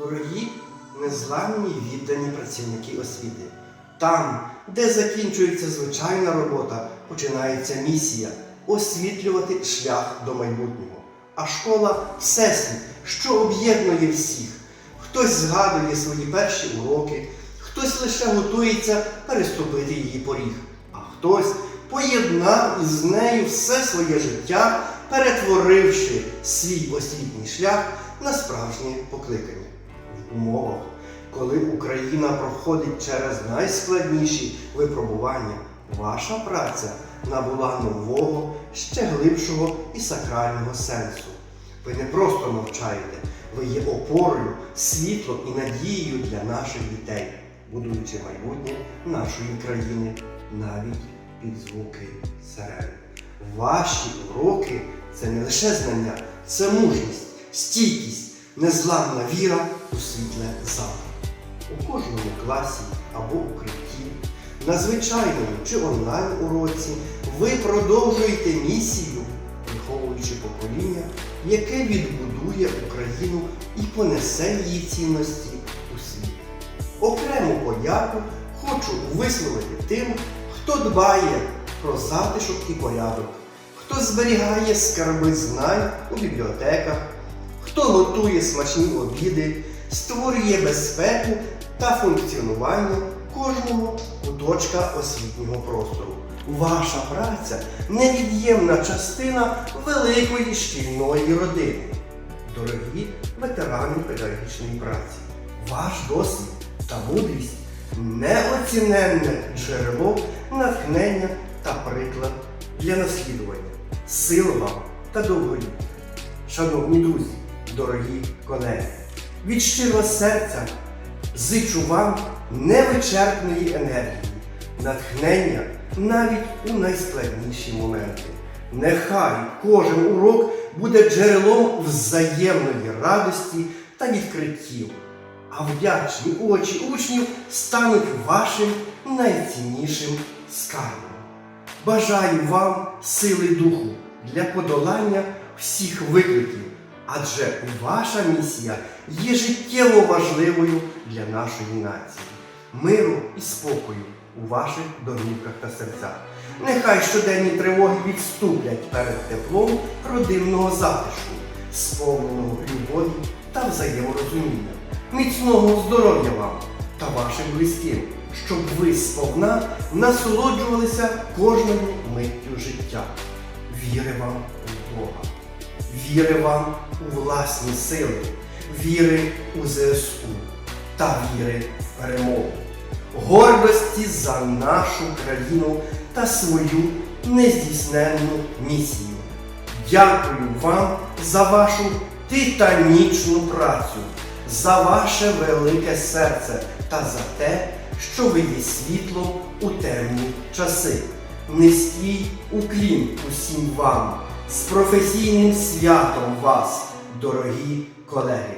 Дорогі незламні віддані працівники освіти. Там, де закінчується звичайна робота, починається місія освітлювати шлях до майбутнього. А школа всесвіт, що об'єднує всіх. Хтось згадує свої перші уроки, хтось лише готується переступити її поріг, а хтось поєднав із нею все своє життя, перетворивши свій освітній шлях на справжнє покликання. В умовах, коли Україна проходить через найскладніші випробування, ваша праця набула нового, ще глибшого і сакрального сенсу. Ви не просто навчаєте, ви є опорою, світлом і надією для наших дітей, будуючи майбутнє нашої країни навіть під звуки сирени. Ваші уроки це не лише знання, це мужність, стійкість, незламна віра у світле завтра. У кожному класі або укритті, на звичайному чи онлайн уроці ви продовжуєте місію, виховуючи покоління, яке відбудує Україну і понесе її цінності у світ. Окрему подяку хочу висловити тим, хто дбає про затишок і порядок, хто зберігає скарби знань у бібліотеках, хто готує смачні обіди, створює безпеку та функціонування кожного куточка освітнього простору. Ваша праця невід'ємна частина великої шкільної родини. Дорогі ветерани педагогічної праці, ваш досвід та мудрість неоціненне джерело натхнення та приклад для наслідування. Сил вам та довголіття. Шановні друзі, дорогі колеги, від щирого серця зичу вам невичерпної енергії, натхнення навіть у найскладніші моменти. Нехай кожен урок буде джерелом взаємної радості та відкриттів, а вдячні очі учнів стануть вашим найціннішим скарбом. Бажаю вам сили духу для подолання всіх викликів, адже ваша місія є життєво важливою для нашої нації. Миру і спокою у ваших домівках та серцях. Нехай щоденні тривоги відступлять перед теплом родинного затишку, сповненого любові та взаєморозуміння. Міцного здоров'я вам та вашим близьким, щоб ви сповна насолоджувалися кожною миттю життя. Віри вам у Бога, віри вам у власні сили, віри у ЗСУ та віри в перемогу, гордості за нашу країну та свою нездійсненну місію. Дякую вам за вашу титанічну працю, за ваше велике серце та за те, що ви є світлом у темні часи. Низький уклін усім вам, з професійним святом вас, дорогі колеги.